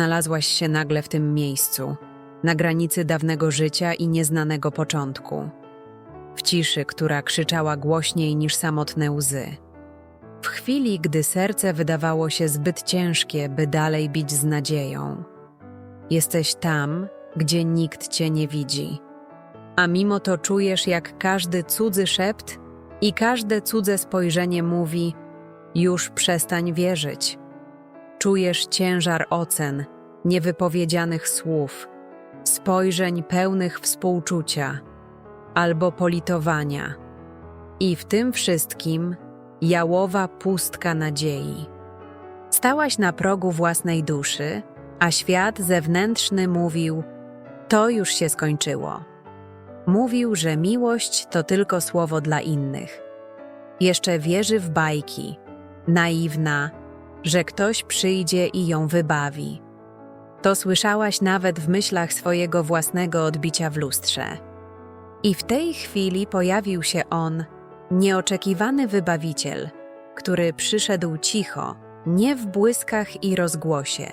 Znalazłaś się nagle w tym miejscu, na granicy dawnego życia i nieznanego początku. W ciszy, która krzyczała głośniej niż samotne łzy. W chwili, gdy serce wydawało się zbyt ciężkie, by dalej bić z nadzieją. Jesteś tam, gdzie nikt cię nie widzi. A mimo to czujesz, jak każdy cudzy szept i każde cudze spojrzenie mówi: Już przestań wierzyć. Czujesz ciężar ocen, niewypowiedzianych słów, spojrzeń pełnych współczucia albo politowania. I w tym wszystkim jałowa pustka nadziei. Stałaś na progu własnej duszy, a świat zewnętrzny mówił: To już się skończyło. Mówił, że miłość to tylko słowo dla innych. Jeszcze wierzy w bajki, naiwna, że ktoś przyjdzie i ją wybawi. To słyszałaś nawet w myślach swojego własnego odbicia w lustrze. I w tej chwili pojawił się on, nieoczekiwany wybawiciel, który przyszedł cicho, nie w błyskach i rozgłosie,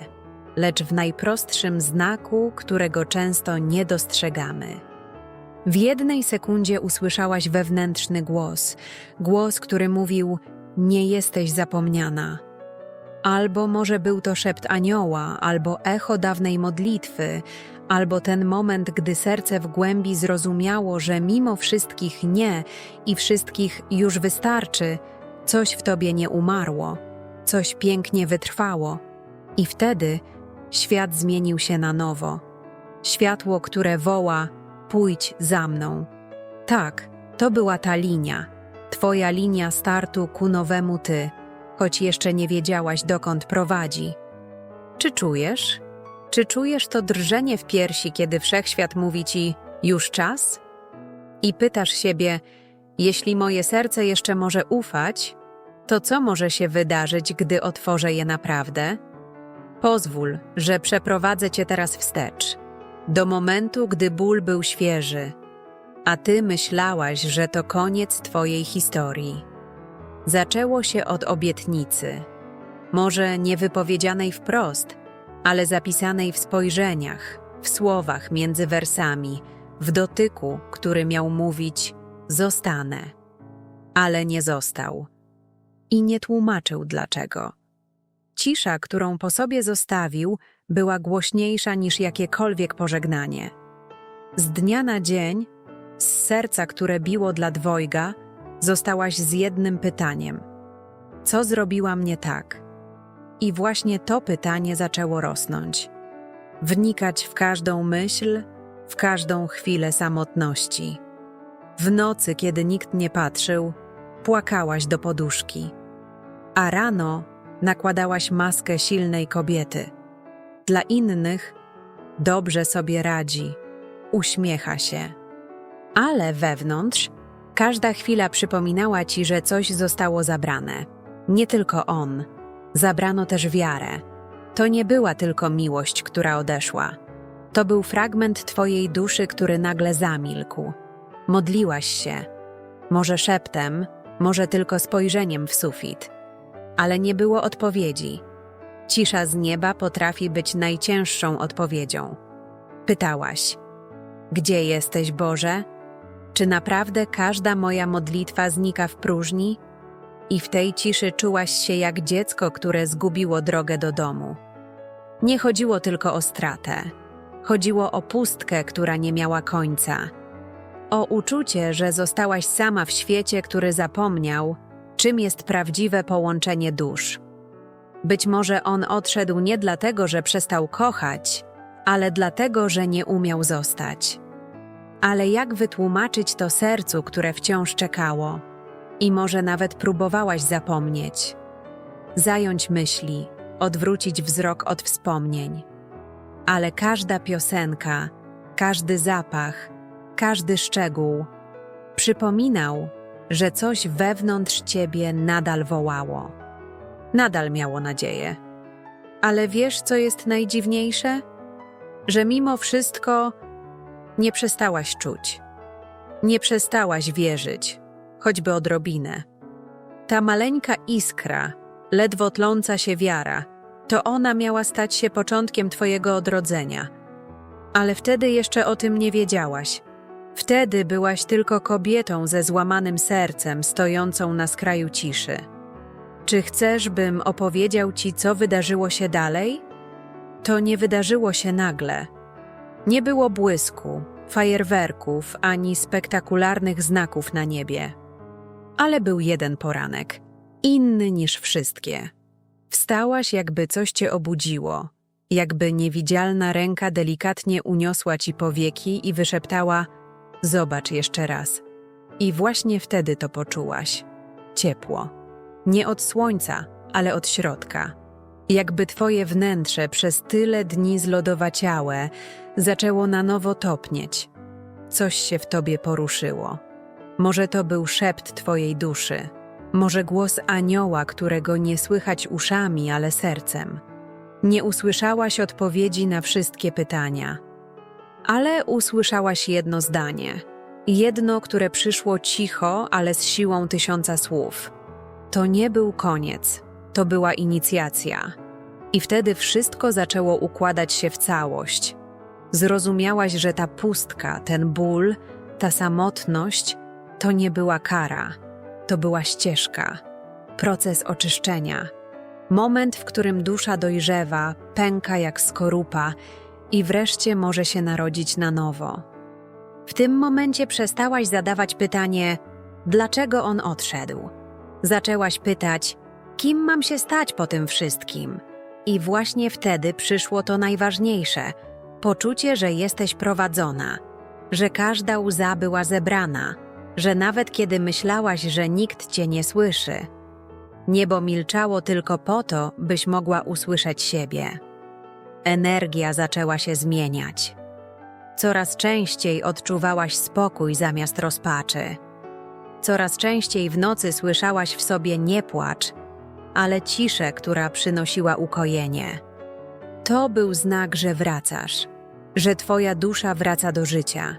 lecz w najprostszym znaku, którego często nie dostrzegamy. W jednej sekundzie usłyszałaś wewnętrzny głos, głos, który mówił: Nie jesteś zapomniana. Albo może był to szept anioła, albo echo dawnej modlitwy, albo ten moment, gdy serce w głębi zrozumiało, że mimo wszystkich nie i wszystkich już wystarczy, coś w tobie nie umarło, coś pięknie wytrwało. I wtedy świat zmienił się na nowo. Światło, które woła: pójdź za mną. Tak, to była ta linia, twoja linia startu ku nowemu ty, choć jeszcze nie wiedziałaś, dokąd prowadzi. Czy czujesz? Czy czujesz to drżenie w piersi, kiedy wszechświat mówi ci: już czas? I pytasz siebie: jeśli moje serce jeszcze może ufać, to co może się wydarzyć, gdy otworzę je naprawdę? Pozwól, że przeprowadzę cię teraz wstecz, do momentu, gdy ból był świeży, a ty myślałaś, że to koniec twojej historii. Zaczęło się od obietnicy, może nie wypowiedzianej wprost, ale zapisanej w spojrzeniach, w słowach między wersami, w dotyku, który miał mówić: Zostanę. Ale nie został. I nie tłumaczył dlaczego. Cisza, którą po sobie zostawił, była głośniejsza niż jakiekolwiek pożegnanie. Z dnia na dzień, z serca, które biło dla dwojga, zostałaś z jednym pytaniem: Co zrobiłam nie tak? I właśnie to pytanie zaczęło rosnąć. Wnikać w każdą myśl, w każdą chwilę samotności. W nocy, kiedy nikt nie patrzył, płakałaś do poduszki. A rano nakładałaś maskę silnej kobiety. Dla innych dobrze sobie radzi, uśmiecha się. Ale wewnątrz każda chwila przypominała ci, że coś zostało zabrane. Nie tylko on. Zabrano też wiarę. To nie była tylko miłość, która odeszła. To był fragment twojej duszy, który nagle zamilkł. Modliłaś się. Może szeptem, może tylko spojrzeniem w sufit. Ale nie było odpowiedzi. Cisza z nieba potrafi być najcięższą odpowiedzią. Pytałaś: Gdzie jesteś, Boże? Czy naprawdę każda moja modlitwa znika w próżni? I w tej ciszy czułaś się jak dziecko, które zgubiło drogę do domu. Nie chodziło tylko o stratę. Chodziło o pustkę, która nie miała końca. O uczucie, że zostałaś sama w świecie, który zapomniał, czym jest prawdziwe połączenie dusz. Być może on odszedł nie dlatego, że przestał kochać, ale dlatego, że nie umiał zostać. Ale jak wytłumaczyć to sercu, które wciąż czekało? I może nawet próbowałaś zapomnieć. Zająć myśli, odwrócić wzrok od wspomnień. Ale każda piosenka, każdy zapach, każdy szczegół przypominał, że coś wewnątrz ciebie nadal wołało. Nadal miało nadzieję. Ale wiesz, co jest najdziwniejsze? Że mimo wszystko nie przestałaś czuć. Nie przestałaś wierzyć, choćby odrobinę. Ta maleńka iskra, ledwo tląca się wiara, To ona miała stać się początkiem twojego odrodzenia. Ale wtedy jeszcze o tym nie wiedziałaś. Wtedy byłaś tylko kobietą ze złamanym sercem, stojącą na skraju ciszy. Czy chcesz, bym opowiedział ci, co wydarzyło się dalej? To nie wydarzyło się nagle. Nie było błysku, fajerwerków ani spektakularnych znaków na niebie. Ale był jeden poranek, inny niż wszystkie. Wstałaś, jakby coś cię obudziło, jakby niewidzialna ręka delikatnie uniosła ci powieki i wyszeptała: Zobacz jeszcze raz. I właśnie wtedy to poczułaś ciepło. Nie od słońca, ale od środka. Jakby twoje wnętrze przez tyle dni zlodowaciałe zaczęło na nowo topnieć. Coś się w tobie poruszyło. Może to był szept twojej duszy. Może głos anioła, którego nie słychać uszami, ale sercem. Nie usłyszałaś odpowiedzi na wszystkie pytania. Ale usłyszałaś jedno zdanie. Jedno, które przyszło cicho, ale z siłą tysiąca słów. To nie był koniec, to była inicjacja. I wtedy wszystko zaczęło układać się w całość. Zrozumiałaś, że ta pustka, ten ból, ta samotność to nie była kara, to była ścieżka, proces oczyszczenia. Moment, w którym dusza dojrzewa, pęka jak skorupa i wreszcie może się narodzić na nowo. W tym momencie przestałaś zadawać pytanie, dlaczego on odszedł. Zaczęłaś pytać, kim mam się stać po tym wszystkim? I właśnie wtedy przyszło to najważniejsze poczucie, że jesteś prowadzona, że każda łza była zebrana, że nawet kiedy myślałaś, że nikt cię nie słyszy, niebo milczało tylko po to, byś mogła usłyszeć siebie. Energia zaczęła się zmieniać. Coraz częściej odczuwałaś spokój zamiast rozpaczy. Coraz częściej w nocy słyszałaś w sobie nie płacz, ale ciszę, która przynosiła ukojenie. To był znak, że wracasz, że twoja dusza wraca do życia.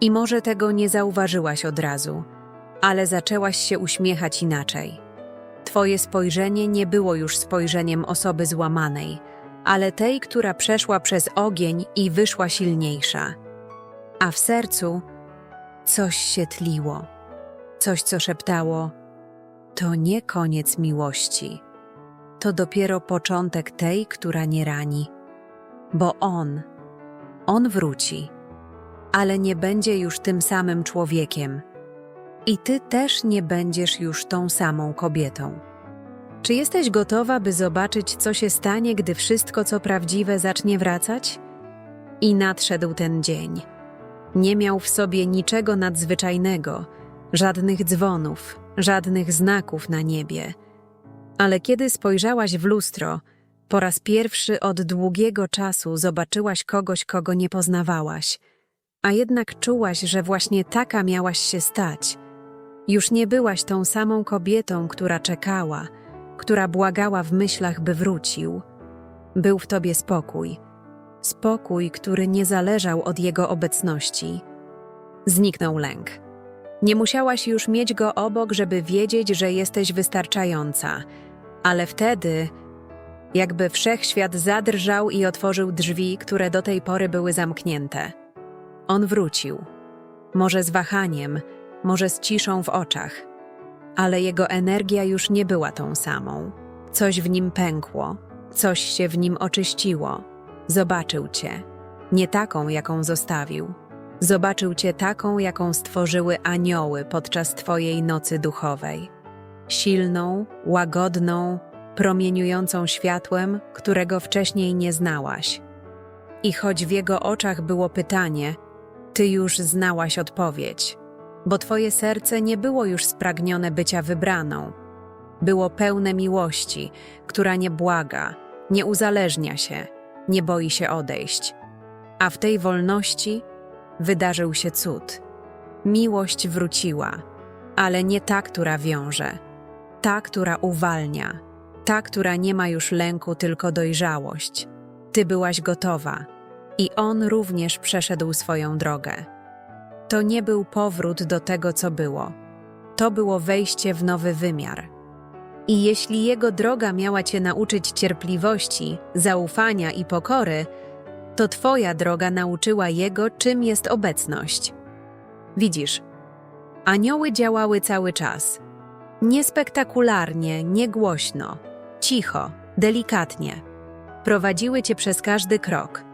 I może tego nie zauważyłaś od razu, ale zaczęłaś się uśmiechać inaczej. Twoje spojrzenie nie było już spojrzeniem osoby złamanej, ale tej, która przeszła przez ogień i wyszła silniejsza. A w sercu coś się tliło, coś, co szeptało: To nie koniec miłości, to dopiero początek tej, która nie rani. Bo on, on wróci, ale nie będzie już tym samym człowiekiem. I ty też nie będziesz już tą samą kobietą. Czy jesteś gotowa, by zobaczyć, co się stanie, gdy wszystko, co prawdziwe, zacznie wracać? I nadszedł ten dzień. Nie miał w sobie niczego nadzwyczajnego, żadnych dzwonów, żadnych znaków na niebie. Ale kiedy spojrzałaś w lustro, po raz pierwszy od długiego czasu zobaczyłaś kogoś, kogo nie poznawałaś, a jednak czułaś, że właśnie taka miałaś się stać. Już nie byłaś tą samą kobietą, która czekała, która błagała w myślach, by wrócił. Był w tobie spokój. Spokój, który nie zależał od jego obecności. Zniknął lęk. Nie musiałaś już mieć go obok, żeby wiedzieć, że jesteś wystarczająca, ale wtedy, jakby wszechświat zadrżał i otworzył drzwi, które do tej pory były zamknięte. On wrócił. Może z wahaniem, może z ciszą w oczach ale jego energia już nie była tą samą. Coś w nim pękło, coś się w nim oczyściło. Zobaczył cię, nie taką, jaką zostawił. Zobaczył cię taką, jaką stworzyły anioły podczas twojej nocy duchowej. Silną, łagodną, promieniującą światłem, którego wcześniej nie znałaś. I choć w jego oczach było pytanie, ty już znałaś odpowiedź bo Twoje serce nie było już spragnione bycia wybraną. Było pełne miłości, która nie błaga, nie uzależnia się, nie boi się odejść. A w tej wolności wydarzył się cud. Miłość wróciła, ale nie ta, która wiąże, ta, która uwalnia, ta, która nie ma już lęku, tylko dojrzałość. Ty byłaś gotowa i on również przeszedł swoją drogę. To nie był powrót do tego, co było. To było wejście w nowy wymiar. I jeśli jego droga miała cię nauczyć cierpliwości, zaufania i pokory, to twoja droga nauczyła jego, czym jest obecność. Widzisz, anioły działały cały czas. Niespektakularnie, niegłośno, cicho, delikatnie. Prowadziły cię przez każdy krok.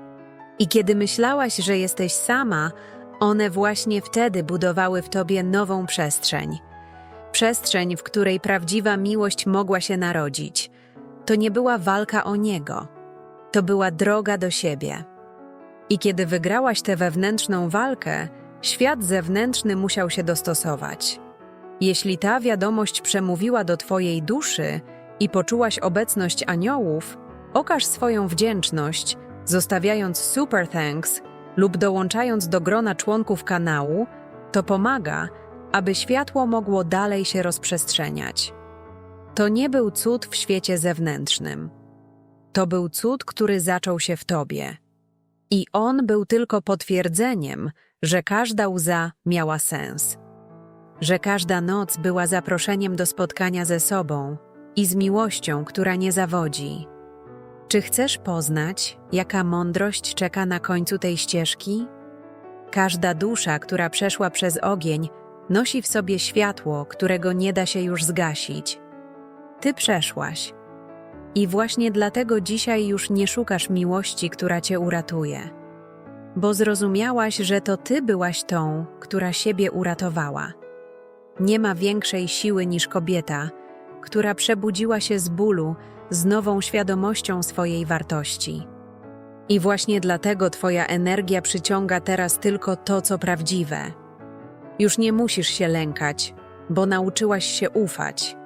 I kiedy myślałaś, że jesteś sama, one właśnie wtedy budowały w tobie nową przestrzeń. Przestrzeń, w której prawdziwa miłość mogła się narodzić. To nie była walka o niego. To była droga do siebie. I kiedy wygrałaś tę wewnętrzną walkę, świat zewnętrzny musiał się dostosować. Jeśli ta wiadomość przemówiła do Twojej duszy i poczułaś obecność aniołów, okaż swoją wdzięczność, zostawiając super thanks lub dołączając do grona członków kanału, to pomaga, aby światło mogło dalej się rozprzestrzeniać. To nie był cud w świecie zewnętrznym. To był cud, który zaczął się w Tobie. I on był tylko potwierdzeniem, że każda łza miała sens. Że każda noc była zaproszeniem do spotkania ze sobą i z miłością, która nie zawodzi. Czy chcesz poznać, jaka mądrość czeka na końcu tej ścieżki? Każda dusza, która przeszła przez ogień, nosi w sobie światło, którego nie da się już zgasić. Ty przeszłaś. I właśnie dlatego dzisiaj już nie szukasz miłości, która cię uratuje. Bo zrozumiałaś, że to ty byłaś tą, która siebie uratowała. Nie ma większej siły niż kobieta, która przebudziła się z bólu z nową świadomością swojej wartości. I właśnie dlatego Twoja energia przyciąga teraz tylko to, co prawdziwe. Już nie musisz się lękać, bo nauczyłaś się ufać.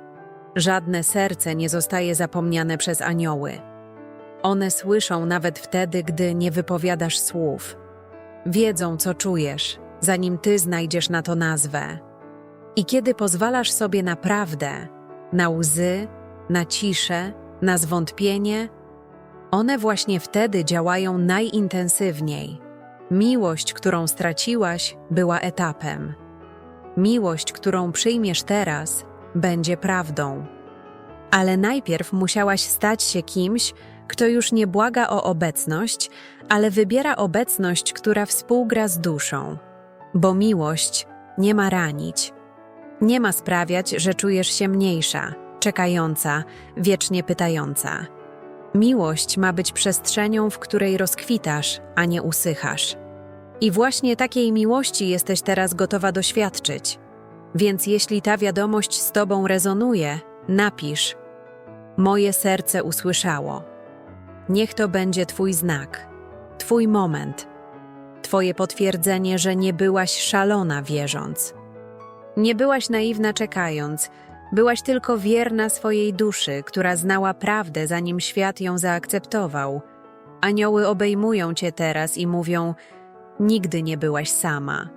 Żadne serce nie zostaje zapomniane przez anioły. One słyszą nawet wtedy, gdy nie wypowiadasz słów. Wiedzą, co czujesz, zanim ty znajdziesz na to nazwę. I kiedy pozwalasz sobie na prawdę, na łzy, na ciszę, na zwątpienie, one właśnie wtedy działają najintensywniej. Miłość, którą straciłaś, była etapem. Miłość, którą przyjmiesz teraz, będzie prawdą. Ale najpierw musiałaś stać się kimś, kto już nie błaga o obecność, ale wybiera obecność, która współgra z duszą. Bo miłość nie ma ranić. Nie ma sprawiać, że czujesz się mniejsza, czekająca, wiecznie pytająca. Miłość ma być przestrzenią, w której rozkwitasz, a nie usychasz. I właśnie takiej miłości jesteś teraz gotowa doświadczyć. Więc jeśli ta wiadomość z Tobą rezonuje, napisz: Moje serce usłyszało. Niech to będzie Twój znak, Twój moment, Twoje potwierdzenie, że nie byłaś szalona wierząc. Nie byłaś naiwna czekając, byłaś tylko wierna swojej duszy, która znała prawdę, zanim świat ją zaakceptował. Anioły obejmują cię teraz i mówią: Nigdy nie byłaś sama.